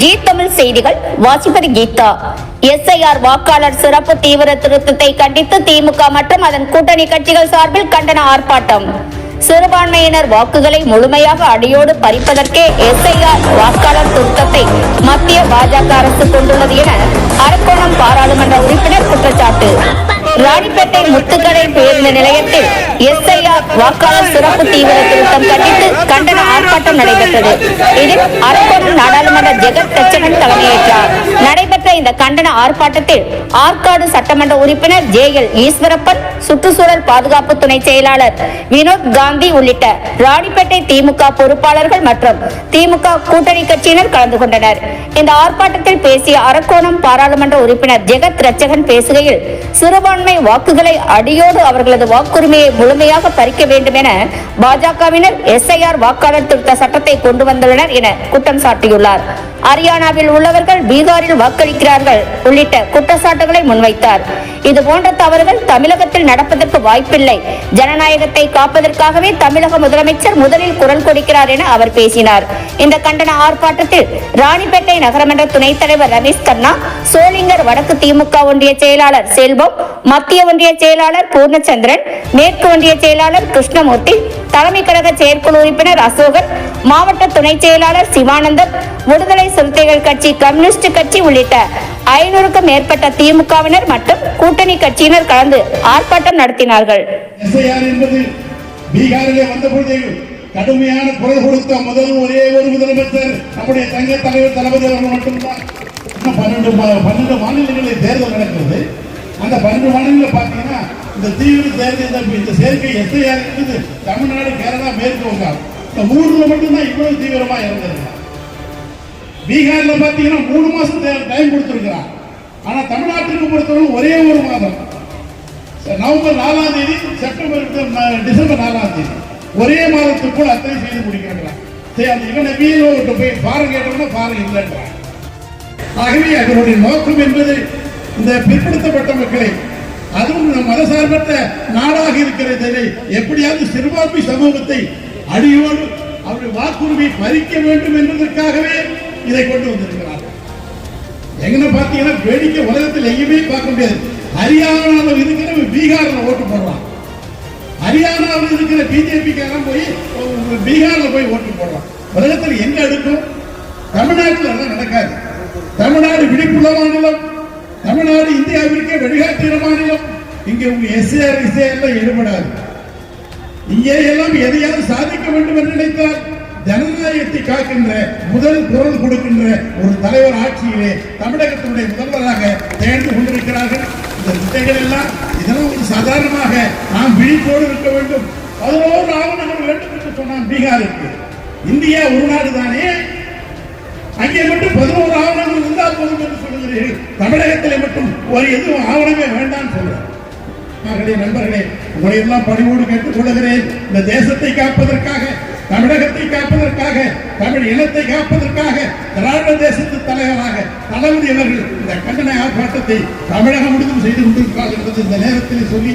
G Tamil செய்திகள் வாசிப்பது Geetha. SIR வாக்காளர் சிறப்பு தீவிர திருத்தத்தை கண்டித்து திமுக மற்றும் அதன் கூட்டணி கட்சிகள் சார்பில் கண்டன ஆர்ப்பாட்டம். சிறுபான்மையினர் வாக்குகளை முழுமையாக அடியோடு பறிப்பதற்கே எஸ்ஐஆர் வாக்காளர் திருத்தத்தை மத்திய பாஜக அரசு கொண்டுள்ளது என அரக்கோணம் பாராளுமன்ற உறுப்பினர் குற்றச்சாட்டு. ராணிப்பேட்டை முத்துக்கடை பேருந்து நிலையத்தில் எஸ்ஐஆர் வாக்காளர் சிறப்பு தீவிர திருத்தம் கண்டித்து கண்டன ஆர்ப்பாட்டம் நடைபெற்றது. இதில் அரக்கோணம் நாடாளுமன்ற ஜெகத் தச்சகன் தலைமையேற்றார். நடைபெற்ற இந்த கண்டன ஆர்ப்பாட்டத்தில் ஆற்காடு சட்டமன்ற உறுப்பினர் ஜே எல் ஈஸ்வரப்பன் சுற்றுச்சூழல் பாதுகாப்பு துணை செயலாளர் வினோத் காந்தி உள்ளிட்ட ராணிப்பேட்டை திமுக பொறுப்பாளர்கள் மற்றும் திமுக கூட்டணி கட்சியினர் கலந்து கொண்டனர். இந்த ஆர்ப்பாட்டத்தில் பேசிய அரக்கோணம் பாராளுமன்ற உறுப்பினர் ஜெகத் ரச்சகன் பேசுகையில் சிறுபான்மை வாக்குகளை அடியோடு அவர்களது வாக்குரிமையை முழுமையாக பறிக்க வேண்டும் என பாஜகவினர் எஸ்ஐஆர் வாக்காளர் திருத்த சட்டத்தை கொண்டு வந்துள்ளனர் என குற்றம் சாட்டியுள்ளார். ஹரியானாவில் உள்ளவர்கள் பீகாரில் வாக்களிக்கிறார்கள் உள்ளிட்ட குற்றச்சாட்டுகளை முன்வைத்தார். இது போன்ற தவறுகள் தமிழகத்தில் நடப்பதற்கு வாய்ப்பில்லை. ஜனநாயகத்தை காப்பதற்காகவே தமிழக முதலமைச்சர் முதலில் குரல் கொடுக்கிறார் என அவர் பேசினார். இந்த கண்டன ஆர்ப்பாட்டத்தில் ராணிப்பேட்டை நகரமன்ற துணைத் தலைவர் ரமேஷ் கண்ணா சோளிங்கர் வடக்கு திமுக ஒன்றிய செயலாளர் செல்வம் மத்திய ஒன்றிய செயலாளர் பூர்ணச்சந்திரன் மேற்கு ஒன்றிய செயலாளர் கிருஷ்ணமூர்த்தி தலைமை கழக செயற்குழு உறுப்பினர் அசோகன் மாவட்ட துணை செயலாளர் சிவானந்தன் விடுதலை சிறுத்தைகள் கட்சி கம்யூனிஸ்ட் கட்சி உள்ளிட்ட ஐநூறுக்கும் மேற்பட்ட திமுகவினர் மற்றும் கூட்டணி கட்சியினர் கலந்து ஆர்ப்பாட்டம் நடத்தினார்கள். பீகாரிலே வந்தபொழுது கடுமையான குரல் கொடுத்த முதல் ஒரே ஒரு முதலமைச்சர் நம்முடைய தங்க தலைவர் தளபதி அவர்கள் மட்டும்தான். பன்னெண்டு பன்னெண்டு மாநிலங்களில் தேர்தல் நடக்கிறது. அந்த பன்னெண்டு மாநிலங்களில் பார்த்தீங்கன்னா இந்த தீவிர தேர்தல் இந்த- இந்த சேர்க்கை எஸ்ஐஆர் இருக்குது. தமிழ்நாடு கேரளா மேற்கு வங்காளம். இந்த மூணுல மட்டும்தான் இவ்வளவு தீவிரமா இருந்திருக்காங்க பீகார்ல பாத்தீங்கன்னா மூணு மாசம் டைம் கொடுத்திருக்கிறான் ஆனா தமிழ்நாட்டுக்கு பொறுத்தவரை ஒரே ஒரு மாதம். நவம்பர் நாலாம் தேதி செப்டம்பர் டிசம்பர் நாலாம் தேதி. ஒரே மாதத்துக்குள் அத்தனை செய்து முடிக்கிறான் சரி அந்த இவனை வீரோ போய் பாரம் கேட்டோம்னா பாரம் இல்லைன்றான் ஆகவே அதனுடைய நோக்கம் என்பது இந்த பிற்படுத்தப்பட்ட மக்களை அதுவும் நம் மதசார்பற்ற நாடாக இருக்கிறது எப்படியாவது சிறுபான்மை சமூகத்தை அடியோடு அவருடைய வாக்குரிமை பறிக்க வேண்டும் என்பதற்காகவே இதை கொண்டு வந்திருக்கிறார் எங்கன்னு பாத்தீங்கன்னா வேடிக்கை உலகத்தில் எங்கேயுமே பார்க்க முடியாது. ஹரியானாவில் இருக்கிற பீகாரில் ஓட்டு போடுறான். ஹரியானாவில் இருக்கிற பிஜேபிக்காரன் போய் பீகாரில் பீகார்ல போய் ஓட்டு போடுறான். உலகத்தில் எங்க எடுக்கும்? தமிழ்நாட்டில் நடக்காது. தமிழ்நாடு விழிப்புள்ள மாநிலம் தமிழ்நாடு இந்தியாவிற்கே வழிகாட்டுகிற மாநிலம் இங்கே உங்க எஸ்ஏஆர் எல்லாம் ஈடுபடாது. இங்கே எல்லாம் எதையாவது சாதிக்க வேண்டும் என்று நினைத்தால் ஜனநாயகத்தை காக்கின்ற முதல் குரல் கொடுக்கின்ற ஒரு தலைவர் ஆட்சியிலே தமிழகத்தினுடைய முதல்வராக தேர்ந்து கொண்டிருக்கிறார்கள். இந்த திட்டங்கள் எல்லாம் இதெல்லாம் ஒரு சாதாரணமாக நாம் விழிப்போடு இருக்க வேண்டும். பதினோரு ஆவணங்கள் வேண்டும் என்று சொன்னான் பீகாருக்கு. இந்தியா ஒரு நாடு தானே அங்கே மட்டும் பதினோரு ஆவணங்கள் இருந்தால் போதும் என்று சொல்லி தமிழகத்திலே மட்டும் ஒரு எதுவும் ஆவணமே வேண்டாம் சொல்றேன். மகளே நண்பர்களே உங்களை எல்லாம் பணிவோடு கேட்டுக் கொள்கிறேன். இந்த தேசத்தை காப்பதற்காக தமிழகத்தை காப்பதற்காக தமிழ் இனத்தை காப்பதற்காக திராவிட தேசத்து தலைவராக தளபதி அவர்கள் இந்த கண்டன ஆர்ப்பாட்டத்தை தமிழகம் முழுவதும் செய்து கொண்டிருக்கிறார்கள் என்பது இந்த நேரத்தில் சொல்லி